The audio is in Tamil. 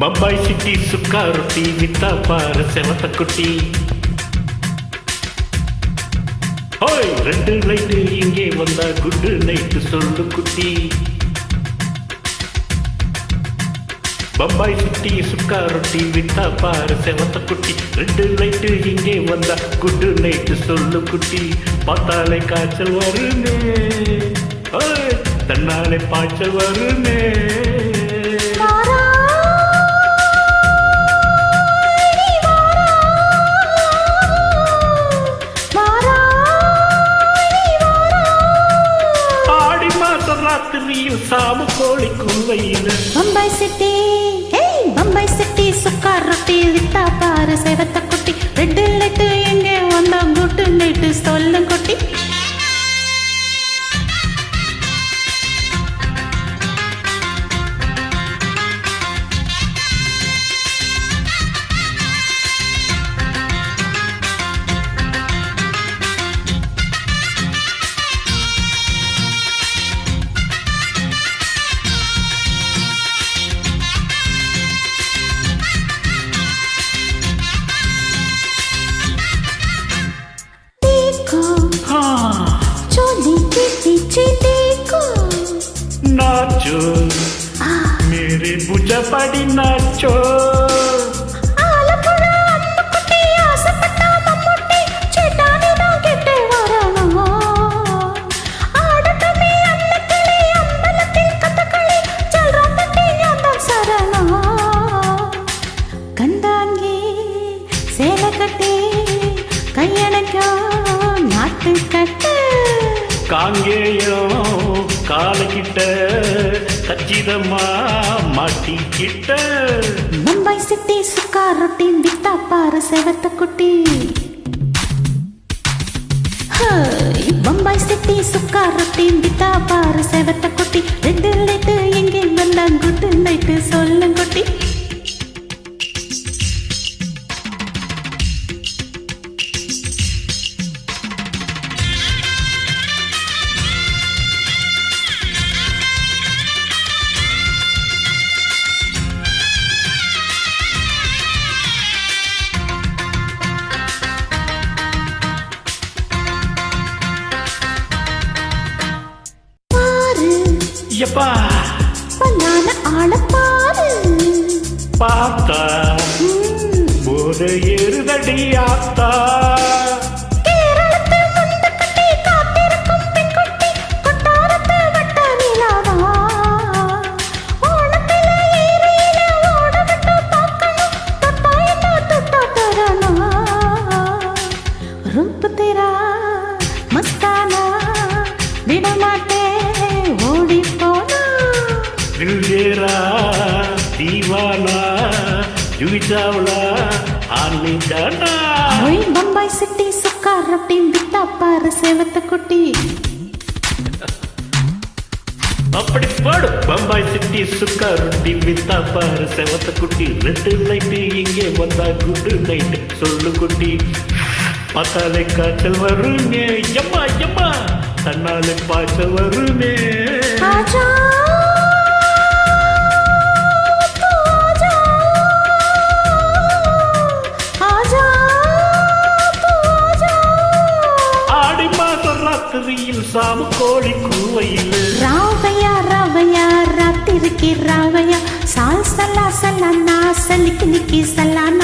பம்பாய் சிட்டி சுக்கா ரொட்டி வித்தா பாரு செவத்த குட்டி. ஹோய் ரெண்டு லைட்டு இங்கே வந்தா குட்டு நைட்டு சொல்லு குட்டி. பம்பாய் சுட்டி சுக்கா ரொட்டி வித்தா பாரு செவத்த குட்டி. ரெண்டு லைட்டு இங்கே வந்தா குட்டு நைட்டு சொல்லு குட்டி. பார்த்தாலே காய்ச்சல் வருமே. தன்னாலே பாய்ச்சல் வருமே. கோழி பம்பாய் சிட்டி ஏய் பம்பாய் சிட்டி சுக்கா ரொட்டி வித்தா பாரு செவத்த குட்டி. ரெட்டு லெட்டு எங்கே வந்தா குட்டு சொல்லும் குட்டி. நாட்டு கட்டு. காங்கேயம் காலகிட்ட கச்சிதமா மாட்டிக்கிட்ட. மும்பை சிட்டி சுக்கா ரொட்டி வித்தா பாரு செவத்த குட்டி. ஹாய், மும்பை சிட்டி சுக்கா ரொட்டி வித்தா பாரு செவத்த குட்டி. ரெண்டு லைட்டு எங்கே வந்தான் குட்டு நைட்டு சொல்லுங்க குட்டி. எப்பா பண்ணான ஆள பாரு பார்த்தா போத ஏறுதடி ஆத்தா. தீவானா ஜுகி சாவ்லா ஆனி ஜானா ஓய் பம்பாய் சிட்டி சுக்கா ரொட்டி வித்தா பாரு சேவத்த குட்டி அப்படி பாடு. பம்பாய் சிட்டி சுக்கா ரொட்டி வித்தா பாரு செவத்த குட்டி ரெண்டு லைட்டு இங்கே வந்தா குட்டு நைட்டு சொல்லு குட்டி. பார்த்தாலே காய்ச்சல் வருமே. எம்மா எம்மா. தன்னாலே பாய்ச்சல் வருமே. மாதம் ராத்திரியில் சாமு கோழி கூவையில். ராவையா ராவையா ராத்திரிக்கு ராவையா. சால் சலா சலானா சலிக்கு நிக்கி சலானா